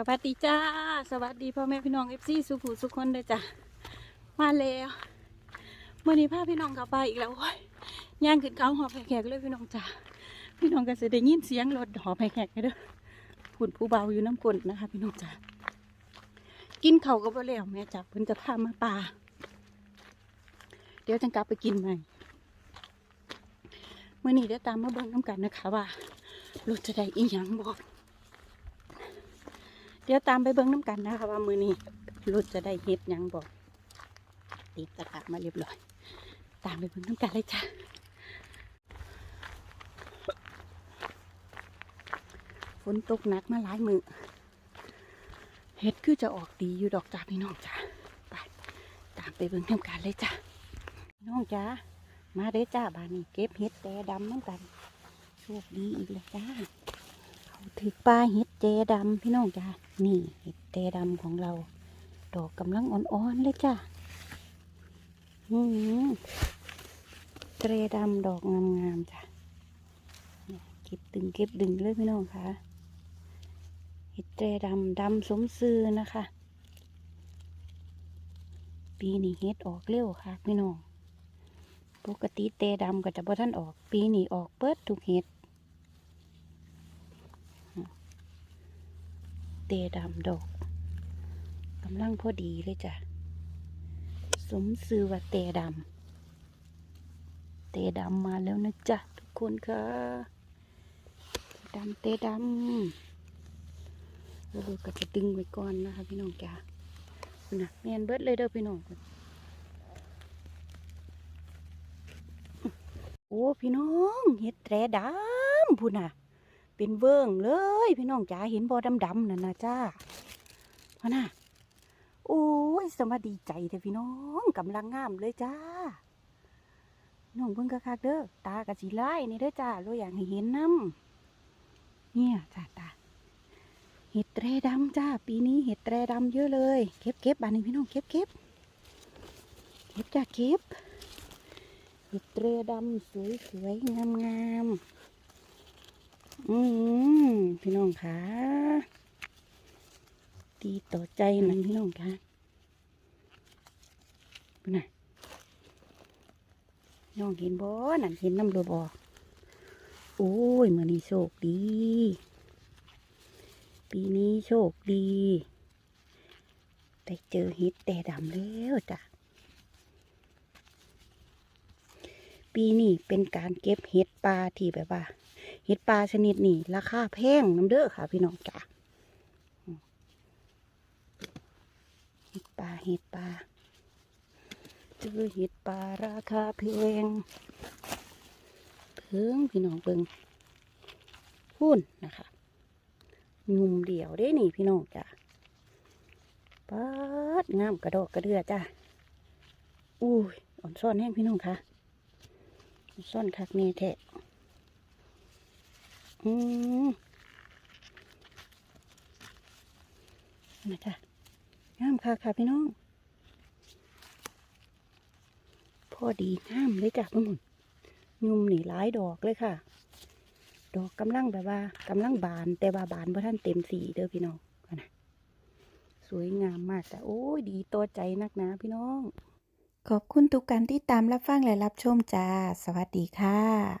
สวัสดีจ้า สวัสดีพ่อแม่พี่น้องเอฟซีสุภูสุคนเลยจ้ะมาแล้วเมื่อนี้พาพี่น้องกลับไปอีกแล้วโอ้ยย่างขึ้นเขาหอบแขกเลยพี่น้องจ้าพี่น้องก็จะได้ยินเสียงรถหอบแขกเด้อผุ่นผู้เบาอยู่น้ำกลนนะคะ พี่น้องจ้ากินเขาก็บ่แล้วแม่จ้าเพิ่นจะพามาป่าเดี๋ยวจะกลับไปกินใหม่เมื่อนี้เดี๋ยวตามมาเบิ่งน้ำกันนะคะว่ารถจะได้อีหยังบอก เดี๋ยวตามไปเบิ้งน้ำกันนะคะว่ามือนี้รถจะได้เฮ็ดยังบอกติดตะกร้ามาเรียบร้อย ตามไปเบิ้งน้ำกันเลยจ้ะฝนตกหนักมาหลายมือเฮ็ดคือจะออกดีอยู่ดอกจ้าพี่น้องจ้าไปตามไปเบิ้งน้ำกันเลยจ้ะพี่น้องจ้ามาเด้จ้าบานนี้เก็บเฮ็ดแต่ดำน้ำกันโชคดีอีกเลยจ้าเอาถือปลาเห็ดเจดำพี่น้องจ้า นี่เห็ดำของเรา ดอกกำลังอ่อนๆเลยจ้าอืมเจดำดอกงามๆจ้ะเก็บดึงเก็บดึงเลยพี่น้องค่ะเห็ดเจดำดำสมซื่อนะคะ ปีนี้เห็ดออกเร็วค่ะพี่น้อง ปกติเตดำก็จะบ่ท่านออก ปีนี้ออกเปิดทุกเห็ด เตดำดอกกำลังพอดีเลยจ้ะ สมซื้อว่าเตดำเตดำมาแล้วนะจ๊ะ ทุกคนค่ะเตดำเตดำเราก็จะดึงไว้ก่อนนะคะพี่น้องจ้ะนะแมนเบิดเลยเด้อพี่น้องโอ้พี่น้องเห็ดแตรดำพูน่ะ เป็นเวิ้งเลย พี่น้องจ๋าเห็นบอดำๆนั่นนะจ้าพะน่ะโอ้ยสมาดีใจเถอะพี่น้องกำลังงามเลยจ้าน้องเบิ่งคักเด้อตากะสีไล่นี่เด้อจ้าเราอยากให้เห็นน้ำเนี่ยจ้าตาเห็ดแตรดำจ้า ปีนี้เห็ดแตรดำเยอะเลยเก็บเก็บบานนี้พี่น้องเก็บเก็บเก็บจ้าเก็บเห็ดแตรดำสวยๆงามๆ อืมพี่น้องคะดีต่อใจนังพี่น้องคะเป็นไงน้องเห็นบ่นั่นเห็นน้ำรูบอโอ้ยมือนี้โชคดี ปีนี้โชคดี ได้เจอเห็ดแต่ดำแล้วจ้ะ ปีนี้เป็นการเก็บเห็ดปลาที่แบบว่า เห็ดปลาชนิดนี้ราคาแพงน้ำเด้อค่ะ พี่น้องจ้ะเห็ดปลาเห็ดปลาเจอเห็ดปลาราคาแพงเพิ่งพี่น้องเบิ่งพุ่นนะคะยุ่มเดี่ยวได้นี่พี่น้องจ้ะปัดงามกระดอกกระเดือจ้ะอุ้ยอ่อนซ่อนแห้งพี่น้องค่ะอ่อน ซ่อนคักนี่แท้อืมนะจ๊ะงามค่ะค่ะพี่น้อง พอดีงามเลยจ้ะพี่มุนยุ่มนี่หลายดอกเลยค่ะ ดอกกำลังแบบว่ากำลังบานแต่ว่าบานเพราะท่านเต็มสีเด้อพี่น้องนะสวยงามมากแต่โอ้ยดีต่อใจนักนะพี่น้อง ขอบคุณทุกการที่ตามรับฟังและรับชมจ้า สวัสดีค่ะ